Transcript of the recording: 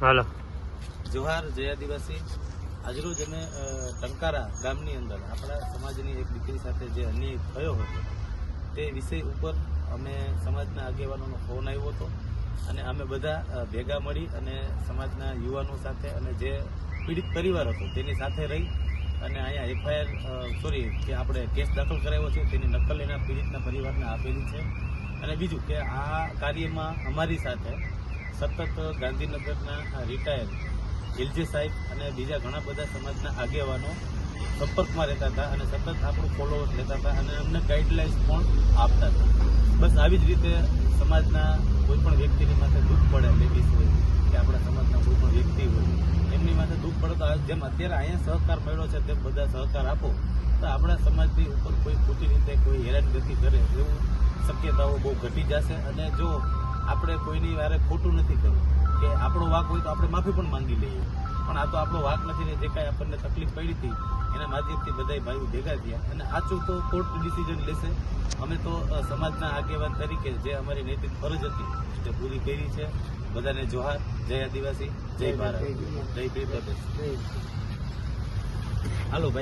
હાલો. જોહાર જય આદિવાસી. આજરોજ અમે ટંકારા ગામની અંદર આપણા સમાજની એક દીકરી સાથે જે અન્યાય થયો હતો, તે વિષય ઉપર અમે સમાજના આગેવાનોનો ફોન આવ્યો હતો અને અમે બધા ભેગા મળી અને સમાજના યુવાનો સાથે અને જે પીડિત પરિવાર હતો તેની સાથે રહી અને અહીંયા એફઆઈઆર સોરી, કે આપણે કેસ દાખલ કરાવ્યો છે, તેની નકલ એના પીડિતના પરિવારને આપેલી છે. અને બીજું કે આ કાર્યમાં અમારી સાથે સતત ગાંધીનગરના રિટાયર એલજી સાહેબ અને બીજા ઘણા બધા સમાજના આગેવાનો સંપર્કમાં રહેતા હતા અને સતત આપણું ફોલોઅર્સ લેતા હતા અને અમને ગાઈડલાઇન્સ પણ આપતા હતા. બસ આવી જ રીતે સમાજના કોઈ પણ વ્યક્તિની માથે દુઃખ પડે લેડીઝ હોય કે આપણા સમાજના કોઈ પણ વ્યક્તિ હોય, એમની માથે દુઃખ પડે તો જેમ અત્યારે અહીંયા સહકાર મળ્યો છે તેમ બધા સહકાર આપો. તો આપણા સમાજની ઉપર કોઈ ખોટી રીતે કોઈ હેરાનગતિ કરે એવું શક્યતાઓ બહુ ઘટી જશે અને જો આપણે કોઈની વારે ખોટું નથી કરવું કે આપણો વાક હોય તો આપણે માફી પણ માંગી લઈએ પણ આ તો આપણો વાક નથી ને જે કાંઈ આપણને તકલીફ પડી હતી એના માધ્યમથી બધા ભાઈઓ ભેગા થયા અને આચું તો કોર્ટ ડિસિઝન લેશે અમે તો સમાજના આગેવાન તરીકે જે અમારી નૈતિક ફરજ હતી તે પૂરી કરી છે બધાને જોહાર જય આદિવાસી જય ભારત જય પ્રિય પ્રદેશ હાલો ભાઈ